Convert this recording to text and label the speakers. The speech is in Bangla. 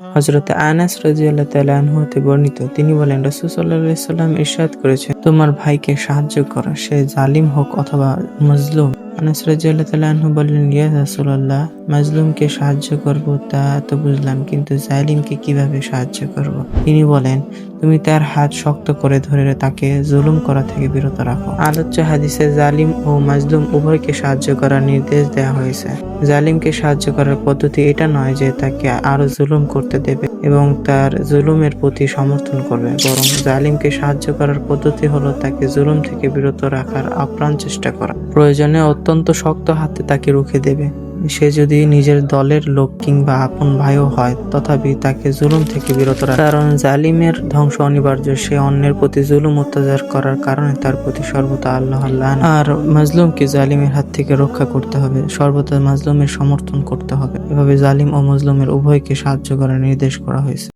Speaker 1: হজরত আনাস রাজিয়াল্লাহ তালু হতে বর্ণিত। তিনি বলেন রসুল্লাহ ইরশাদ করেছেন, তোমার ভাইকে সাহায্য করো, সে জালিম হোক অথবা মজলুম। আনাস রাজিয়াল্লাহ তালাহ বললেন ইয়া রাসুল্লাহ মাজলুমকে সাহায্য করব তা তো বুঝলাম, কিন্তু জালিমকে কীভাবে সাহায্য করব? তিনি বলেন তুমি তার হাত শক্ত করে ধরে তাকে জুলুম করা থেকে বিরত রাখো। আলোচ্য হাদিসে জালিম ও মাজলুম উভয়কে সাহায্য করার নির্দেশ দেওয়া হয়েছে। জালিমকে সাহায্য করার পদ্ধতি এটা নয় যে তাকে আরও জুলুম করতে দেবে এবং তার জুলুমের প্রতি সমর্থন করবে। বরং জালিমকে সাহায্য করার পদ্ধতি হলো তাকে জুলুম থেকে বিরত রাখার আপ্রাণ চেষ্টা করা। প্রয়োজনে অত্যন্ত শক্ত হাতে তাকে রুখে দেবে। সে যদি নিজের দলের লোক কিংবা আপন ভাইও হয়, তথাপি তাকে জুলুম থেকে বিরত রাখে। কারণ জালিমের ধ্বংস অনিবার্য, সে অন্যের প্রতি জুলুম অত্যাচার করার কারণে তার প্রতি সর্বতা আল্লাহ আল্লাহ আর মাজলুমকে জালিমের হাত থেকে রক্ষা করতে হবে সর্বতা মাজলুমের সমর্থন করতে হবে। এভাবে জালিম ও মজলুমের উভয়কে সাহায্য করার নির্দেশ করা হয়েছে।